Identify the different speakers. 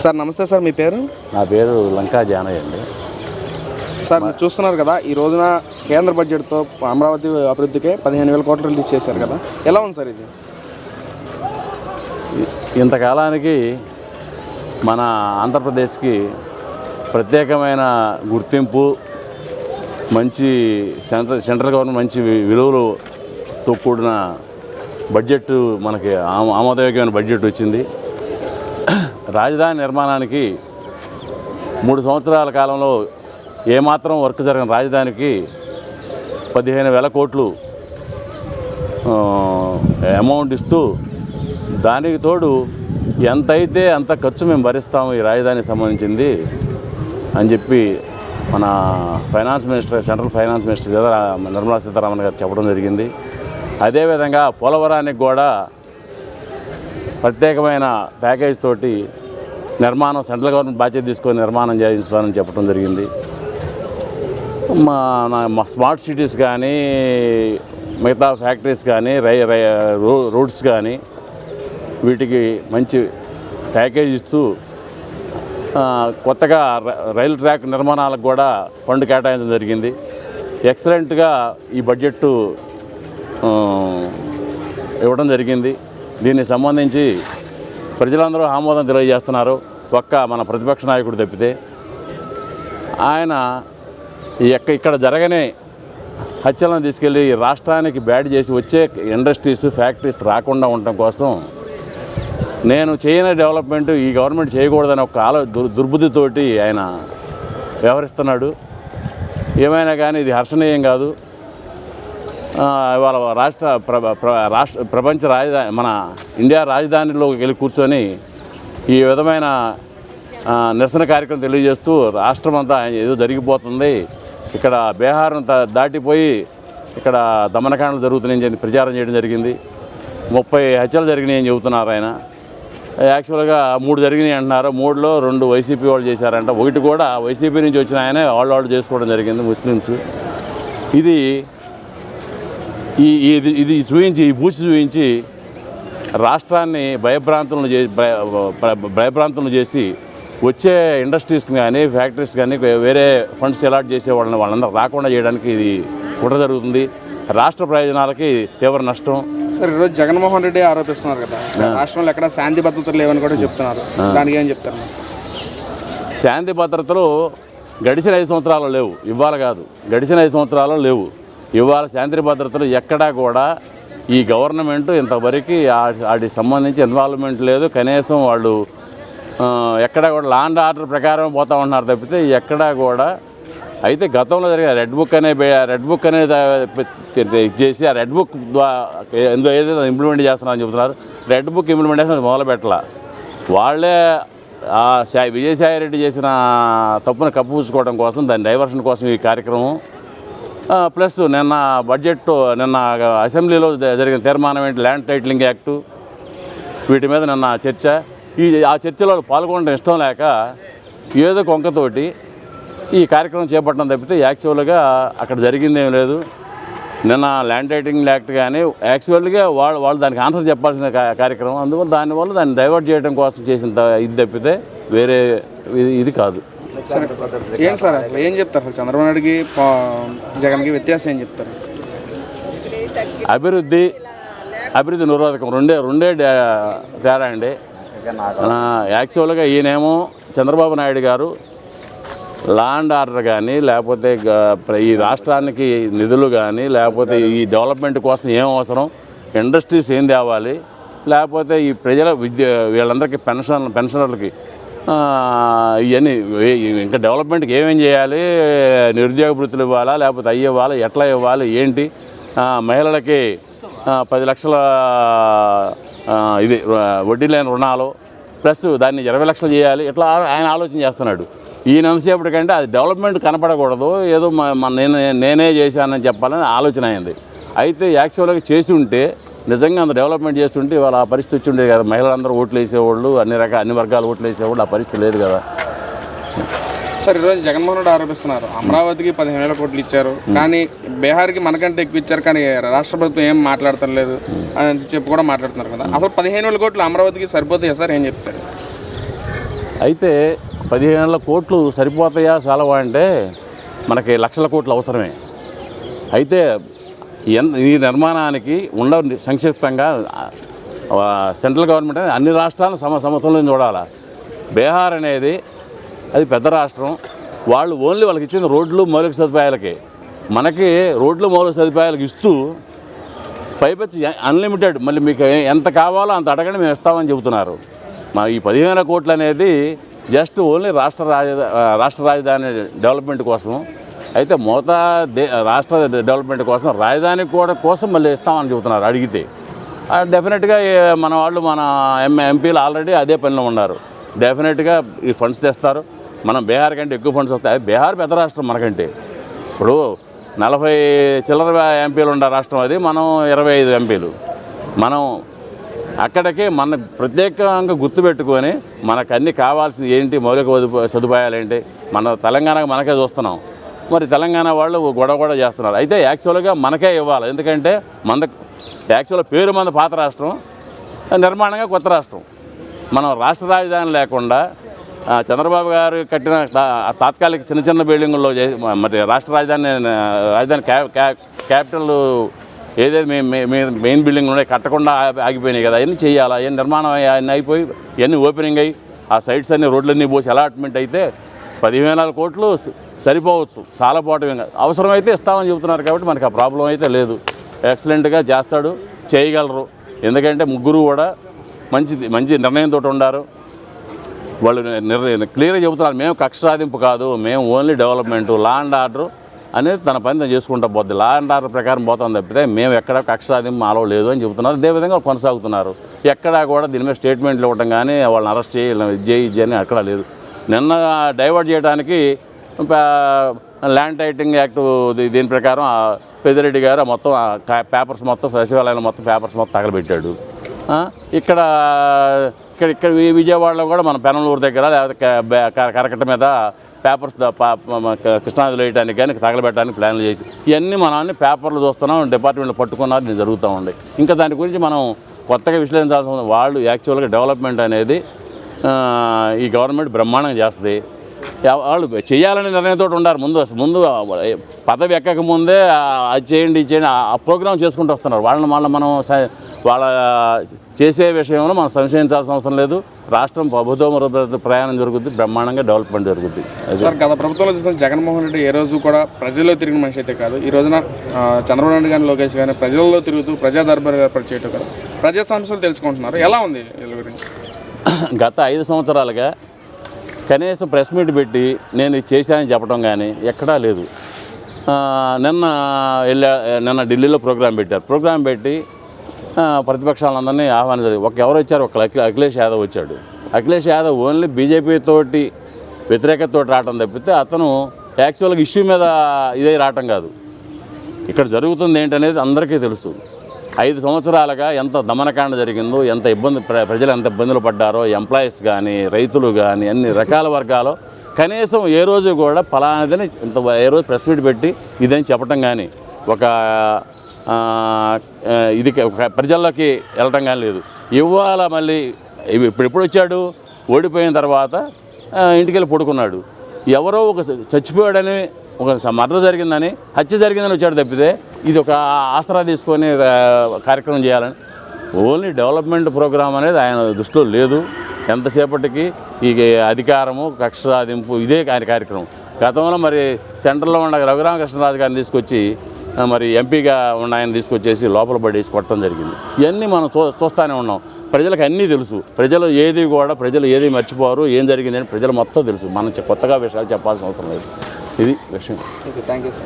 Speaker 1: Sir నమస్తే sir మీ పేరు?
Speaker 2: నా పేరు లంకా జానయ్య అండి.
Speaker 1: సార్ మీరు చూస్తున్నారు కదా ఈ రోజున కేంద్ర బడ్జెట్తో అమరావతి అభివృద్ధికి పదిహేను వేల కోట్లు రిలీజ్ చేశారు కదా. ఎలా ఉంది సార్ ఇది?
Speaker 2: ఇంతకాలానికి మన ఆంధ్రప్రదేశ్కి ప్రత్యేకమైన గుర్తింపు మంచి సెంట్రల్ సెంట్రల్ గవర్నమెంట్ మంచి విలువలతో కూడిన బడ్జెట్ మనకి ఆమో ఆమోదయోగ్యమైన బడ్జెట్ వచ్చింది. రాజధాని నిర్మాణానికి మూడు సంవత్సరాల కాలంలో ఏమాత్రం వర్క్ జరగని రాజధానికి పదిహేను వేల కోట్లు అమౌంట్ ఇస్తూ దానికి తోడు ఎంతైతే అంత ఖర్చు మేము భరిస్తాము ఈ రాజధానికి సంబంధించింది అని చెప్పి మన finance minister central finance minister Nirmala Sitharaman గారు చెప్పడం జరిగింది. అదేవిధంగా పోలవరానికి కూడా ప్రత్యేకమైన ప్యాకేజ్ తోటి నిర్మాణం సెంట్రల్ గవర్నమెంట్ బాధ్యత తీసుకొని నిర్మాణం చేయించాలని చెప్పడం జరిగింది. మా నా- మా స్మార్ట్ సిటీస్ కానీ మిగతా ఫ్యాక్టరీస్ కానీ రై రోడ్స్ కానీ వీటికి మంచి ప్యాకేజ్ ఇస్తూ కొత్తగా ర- రైలు ట్రాక్ నిర్మాణాలకు కూడా ఫండ్ కేటాయించడం జరిగింది. ఎక్సలెంట్గా ఈ బడ్జెట్ ఇవ్వడం జరిగింది. దీనికి సంబంధించి ప్రజలందరూ ఆమోదం తెలియజేస్తున్నారు. ఒక్క మన ప్రతిపక్ష నాయకుడు తప్పితే ఆయన ఈ ఎక్క ఇక్కడ జరగని హత్యలను తీసుకెళ్ళి రాష్ట్రానికి బ్యాడ్ చేసి వచ్చే ఇండస్ట్రీస్ ఫ్యాక్టరీస్ రాకుండా ఉండటం కోసం నేను చేయని డెవలప్మెంట్ ఈ గవర్నమెంట్ చేయకూడదని ఒక ఆలో దుర్బుద్ధితోటి ఆయన వ్యవహరిస్తున్నాడు. ఏమైనా కానీ ఇది హర్షణీయం కాదు. ఇవాళ రాష్ట్ర ప్ర ప్ర- రాష్ట్ర ప్రపంచ రాజధాని మన ఇండియా రాజధానిలోకి వెళ్ళి కూర్చొని ఈ విధమైన నిరసన కార్యక్రమం తెలియజేస్తూ రాష్ట్రం అంతా ఏదో జరిగిపోతుంది. ఇక్కడ బీహార్ను దా- దాటిపోయి ఇక్కడ దమనకాండలు జరుగుతున్నాయని చెప్పి ప్రచారం చేయడం జరిగింది. ముప్పై హత్యలు జరిగినాయని చెబుతున్నారు ఆయన. యాక్చువల్గా మూడు జరిగినాయి అంటున్నారు. మూడులో రెండు వైసీపీ వాళ్ళు చేశారంట. ఒకటి కూడా వైసీపీ నుంచి వచ్చిన ఆయనే వాళ్ళు వాళ్ళు చేసుకోవడం జరిగింది ముస్లిమ్స్. ఇది ఈ ఇది ఇది చూపించి ఈ బూచి చూపించి రాష్ట్రాన్ని భయభ్రాంతులను చేసి భయభ్రాంతులను చేసి వచ్చే ఇండస్ట్రీస్ కానీ ఫ్యాక్టరీస్ కానీ వేరే ఫండ్స్ అలాట్ చేసే వాళ్ళని వాళ్ళందరూ రాకుండా చేయడానికి ఇది కుట్ర జరుగుతుంది. రాష్ట్ర ప్రయోజనాలకి తీవ్ర నష్టం.
Speaker 1: సార్ ఈరోజు జగన్మోహన్ రెడ్డి ఆరోపిస్తున్నారు కదా. రాష్ట్రంలో ఎక్కడ శాంతి భద్రతలు లేవని కూడా చెప్తున్నారు. దానికి ఏం చెప్తారు?
Speaker 2: శాంతి భద్రతలు గడిచిన ఐదు సంవత్సరాలు లేవు. ఇవాళ కాదు. గడిచిన ఐదు సంవత్సరాలు లేవు. ఇవాళ శాంతి భద్రతలు ఎక్కడా కూడా ఈ గవర్నమెంట్ ఇంతవరకు వాటికి సంబంధించి ఇన్వాల్వ్మెంట్ లేదు. కనీసం వాళ్ళు ఎక్కడా కూడా లాండ్ ఆర్డర్ ప్రకారం పోతా ఉంటున్నారు తప్పితే ఎక్కడా కూడా అయితే గతంలో జరిగే రెడ్ బుక్ అనే రెడ్ బుక్ అనేది ఇది చేసి ఆ రెడ్ బుక్ ద్వారా ఏదైతే ఇంప్లిమెంట్ చేస్తున్నారని చెబుతున్నారు. రెడ్ బుక్ ఇంప్లిమెంటేషన్ మొదలు పెట్టాల వాళ్ళే విజయసాయి రెడ్డి చేసిన తప్పును కప్పుపుచ్చుకోవడం కోసం దాని డైవర్షన్ కోసం ఈ కార్యక్రమం ప్లస్ నిన్న బడ్జెట్ నిన్న అసెంబ్లీలో జరిగిన తీర్మానం ఏంటి? Land titling act. వీటి మీద నిన్న చర్చ. ఈ ఆ చర్చలో పాల్గొనడం ఇష్టం లేక ఏదో కొంకతోటి ఈ కార్యక్రమం చేపట్టడం తప్పితే యాక్చువల్గా అక్కడ జరిగింది ఏం లేదు. నిన్న ల్యాండ్ టైటింగ్ యాక్ట్ కానీ యాక్చువల్గా వాళ్ళు వాళ్ళు దానికి ఆన్సర్ చెప్పాల్సిన కార్యక్రమం. అందువల్ల దానివల్ల దాన్ని డైవర్ట్ చేయడం కోసం చేసిన ఇది తప్పితే వేరే ఇది ఇది కాదు.
Speaker 1: ఏం సార్ అసలు ఏం చెప్తారు అసలు? చంద్రబాబు నాయుడుకి జగన్కి వ్యత్యాసం ఏం చెప్తారు?
Speaker 2: అభివృద్ధి అభివృద్ధి నిరోధకం. రెండే రెండే తేడా అండి. యాక్చువల్గా ఈయనేమో చంద్రబాబు నాయుడు గారు లాండ్ ఆర్డర్ కానీ లేకపోతే ఈ రాష్ట్రానికి నిధులు కానీ లేకపోతే ఈ డెవలప్మెంట్ కోసం ఏం అవసరం ఇండస్ట్రీస్ ఏం తేవాలి లేకపోతే ఈ ప్రజల విద్య వీళ్ళందరికీ పెన్షన్ పెన్షనర్లకి ఇవన్నీ ఇంకా డెవలప్మెంట్కి ఏమేం చేయాలి నిరుద్యోగ వృత్తులు ఇవ్వాలా లేకపోతే అయ్యి ఇవ్వాలా ఎట్లా ఇవ్వాలి ఏంటి? మహిళలకి పది లక్షల ఇది వడ్డీ లేని రుణాలు ప్లస్ దాన్ని ఇరవై లక్షలు చేయాలి ఇట్లా ఆయన ఆలోచన చేస్తున్నాడు. ఈయన ఎంతసేపటికంటే అది డెవలప్మెంట్ కనపడకూడదు ఏదో నేను నేనే చేశానని చెప్పాలని ఆలోచన అయింది. అయితే యాక్చువల్గా చేసి ఉంటే నిజంగా అంత డెవలప్మెంట్ చేస్తుంటే ఇవాళ ఆ పరిస్థితి వచ్చి ఉండేది కదా. మహిళలందరూ ఓట్లు వేసేవాళ్ళు అన్ని రకాల అన్ని వర్గాలు ఓట్లు వేసేవాళ్ళు ఆ పరిస్థితి లేదు కదా.
Speaker 1: సార్ ఈరోజు జగన్మోహన్ రెడ్డి ఆరోపిస్తున్నారు. అమరావతికి పదిహేను వేల కోట్లు ఇచ్చారు. కానీ బీహార్కి మనకంటే ఎక్కువ ఇచ్చారు. కానీ రాష్ట్ర ప్రభుత్వం ఏం మాట్లాడటం లేదు అని చెప్పి కూడా మాట్లాడుతున్నారు కదా. అసలు పదిహేను వేల కోట్లు అమరావతికి సరిపోతాయా సార్? ఏం చెప్తారు?
Speaker 2: అయితే పదిహేను వేల కోట్లు సరిపోతాయా చాలవా అంటే మనకి లక్షల కోట్లు అవసరమే. అయితే ఈ నిర్మాణానికి ఉండ సంక్షిప్తంగా. సెంట్రల్ గవర్నమెంట్ అనేది అన్ని రాష్ట్రాలను సమ సమతంలో చూడాలి. బీహార్ అనేది అది పెద్ద రాష్ట్రం. వాళ్ళు ఓన్లీ వాళ్ళకి ఇచ్చిన రోడ్లు మౌలిక సదుపాయాలకి. మనకి రోడ్లు మౌలిక సదుపాయాలకు ఇస్తూ పైపెచ్చి అన్లిమిటెడ్. మళ్ళీ మీకు ఎంత కావాలో అంత అడగండి మేము ఇస్తామని చెబుతున్నారు. మా ఈ పదిహేను కోట్లు అనేది జస్ట్ ఓన్లీ రాష్ట్ర రాజధాని రాష్ట్ర రాజధాని డెవలప్మెంట్ కోసం అయితే మోతా దే రాష్ట్ర డెవలప్మెంట్ కోసం రాజధాని కూడా కోసం మళ్ళీ ఇస్తామని చెబుతున్నారు అడిగితే. డెఫినెట్గా మన వాళ్ళు మన ఎం ఎంపీలు ఆల్రెడీ అదే పనిలో ఉన్నారు. డెఫినెట్గా ఈ ఫండ్స్ తెస్తారు. మనం బీహార్ కంటే ఎక్కువ ఫండ్స్ వస్తాయి. బీహార్ పెద్ద రాష్ట్రం మనకంటే. ఇప్పుడు నలభై చిల్లర ఎంపీలు ఉన్న రాష్ట్రం అది మనం ఇరవై ఐదు ఎంపీలు. మనం అక్కడికి మన ప్రత్యేకంగా గుర్తుపెట్టుకొని మనకు అన్ని కావాల్సింది ఏంటి మౌలిక సదుపాయాలు ఏంటి మన తెలంగాణకు మనకే చూస్తున్నాం. మరి తెలంగాణ వాళ్ళు గొడవ కూడా చేస్తున్నారు. అయితే యాక్చువల్గా మనకే ఇవ్వాలి. ఎందుకంటే మన యాక్చువల్ పేరు మంద పాత రాష్ట్రం నిర్మాణంగా కొత్త రాష్ట్రం. మనం రాష్ట్ర రాజధాని లేకుండా చంద్రబాబు గారు కట్టిన తాత్కాలిక చిన్న చిన్న బిల్డింగుల్లో చే- మరి రాష్ట్ర రాజధాని రాజధాని క్యాపిటల్ ఏదైతే మెయిన్ మెయిన్ మెయిన్ బిల్డింగ్ ఉన్నాయి కట్టకుండా ఆగిపోయినాయి కదా. అవన్నీ చేయాలి? అవన్నీ నిర్మాణం అవన్నీ అయిపోయి ఇవన్నీ ఓపెనింగ్ అయ్యి ఆ సైట్స్ అన్ని రోడ్లన్నీ పోసి అలాట్మెంట్ అయితే పదిహేను కోట్లు సరిపోవచ్చు. చాలా పోవటం అవసరమైతే ఇస్తామని చెబుతున్నారు కాబట్టి మనకి ఆ ప్రాబ్లం అయితే లేదు. ఎక్సలెంట్గా చేస్తాడు చేయగలరు. ఎందుకంటే ముగ్గురు కూడా మంచి మంచి నిర్ణయంతో ఉండారు. వాళ్ళు నిర్ణయం క్లియర్గా చెబుతున్నారు మేము కక్ష సాధింపు కాదు మేము only development law and order అనేది తన పని తను చేసుకుంటా పోద్ది. లా అండ్ ఆర్డర్ ప్రకారం పోతాం తప్పితే మేము ఎక్కడ కక్ష సాధింపు మాలో లేదు అని చెబుతున్నారు. అదేవిధంగా కొనసాగుతున్నారు. ఎక్కడా కూడా దీని మీద స్టేట్మెంట్లు ఇవ్వడం కానీ వాళ్ళని అరెస్ట్ చేయాలి ఇది చేయి అని అక్కడ లేదు. నిన్న డైవర్ట్ చేయడానికి ల్యాండ్ టైటింగ్ యాక్ట్ దీని ప్రకారం పెదిరెడ్డి పెద్దిరెడ్డి గారు మొత్తం పేపర్స్ మొత్తం సచివాలయంలో మొత్తం పేపర్స్ మొత్తం తగలబెట్టాడు. ఇక్కడ ఇక్కడ ఇక్కడ ఈ విజయవాడలో కూడా మన పెనలూరు దగ్గర లేకపోతే కరకట్ట మీద పేపర్స్ కృష్ణాది కృష్ణానదిలో వేయడానికి కానీ తగలబెట్టడానికి ప్లాన్లు చేసి ఇవన్నీ మనం అన్ని పేపర్లు చూస్తున్నాం డిపార్ట్మెంట్లో పట్టుకున్నారు నేను జరుగుతూ ఉంది. ఇంకా దాని గురించి మనం కొత్తగా విశ్లేషించాల్సిన వాళ్ళు యాక్చువల్గా డెవలప్మెంట్ అనేది ఈ గవర్నమెంట్ బ్రహ్మాండంగా చేస్తుంది. వాళ్ళు చేయాలనే నిర్ణయంతో ఉండారు. ముందు ముందు పదవి ఎక్కక ముందే అది చేయండి ఇది చేయండి ఆ- ప్రోగ్రామ్ చేసుకుంటూ వస్తున్నారు. వాళ్ళని మళ్ళీ మనం వాళ్ళ చేసే విషయంలో మనం సంశయించాల్సిన అవసరం లేదు. రాష్ట్రం ప్రభుత్వం ప్రయాణం జరుగుద్ది బ్రహ్మాండంగా డెవలప్మెంట్ జరుగుద్ది.
Speaker 1: సార్ గత ప్రభుత్వంలో చూసుకున్న జగన్మోహన్ రెడ్డి ఏ రోజు కూడా ప్రజల్లో తిరిగిన మనిషి అయితే కాదు. ఈ రోజున చంద్రబాబు నాయుడు కానీ లోకేష్ కానీ ప్రజల్లో తిరుగుతూ ప్రజా దర్బారు ఏర్పాటు చేయటం కదా. ప్రజా సమస్యలు తెలుసుకుంటున్నారు. ఎలా ఉంది వీళ్ళ గురించి?
Speaker 2: గత ఐదు సంవత్సరాలుగా కనీసం ప్రెస్ మీట్ పెట్టి నేను ఇది చేశానని చెప్పడం కానీ ఎక్కడా లేదు. నిన్న వెళ్ళా నిన్న ఢిల్లీలో ప్రోగ్రాం పెట్టారు. ప్రోగ్రాం పెట్టి ప్రతిపక్షాలందరినీ ఆహ్వానించారు ఒక ఎవరు వచ్చారు? ఒక అఖిలేష్ యాదవ్ వచ్చాడు. అఖిలేష్ యాదవ్ ఓన్లీ బీజేపీ తోటి వ్యతిరేకతతో రావటం తప్పితే అతను యాక్చువల్గా ఇష్యూ మీద ఇదే రావటం కాదు. ఇక్కడ జరుగుతుంది ఏంటనేది అందరికీ తెలుసు. ఐదు సంవత్సరాలుగా ఎంత దమనకాండ జరిగిందో ఎంత ఇబ్బంది ప్ర ప్రజలు ఎంత ఇబ్బందులు పడ్డారో ఎంప్లాయీస్ కానీ రైతులు కానీ అన్ని రకాల వర్గాలు. కనీసం ఏ రోజు కూడా ఫలానాదని ఇంత ఏ రోజు ప్రెస్ మీట్ పెట్టి ఇదని చెప్పటం కానీ ఒక ఇది ఒక ప్రజల్లోకి వెళ్ళటం కానీ లేదు. ఇవాళ మళ్ళీ ఇప్పుడు ఎప్పుడు వచ్చాడు? ఓడిపోయిన తర్వాత ఇంటికి వెళ్ళి పడుకున్నాడు. ఎవరో ఒక చచ్చిపోయాడని ఒక మర్డర్ జరిగిందని హత్య జరిగిందని వచ్చాడు తప్పితే ఇది ఒక ఆసరా తీసుకొని కార్యక్రమం చేయాలని. ఓన్లీ డెవలప్మెంట్ ప్రోగ్రామ్ అనేది ఆయన దృష్టిలో లేదు. ఎంతసేపటికి ఈ అధికారము కక్ష సాధింపు ఇదే ఆయన కార్యక్రమం. గతంలో మరి సెంట్రల్లో ఉన్న రఘురామకృష్ణరాజు గారిని తీసుకొచ్చి మరి ఎంపీగా ఉన్న ఆయన తీసుకొచ్చేసి లోపల పడేసి కొట్టడం జరిగింది. ఇవన్నీ మనం చూ చూస్తూనే ఉన్నాం. ప్రజలకు అన్నీ తెలుసు. ప్రజలు ఏది కూడా ప్రజలు ఏది మర్చిపోరు ఏం జరిగిందని ప్రజలు మొత్తం తెలుసు. మనం కొత్తగా విషయాలు చెప్పాల్సిన అవసరం లేదు. ఇది విషయం
Speaker 1: థ్యాంక్ యూ సార్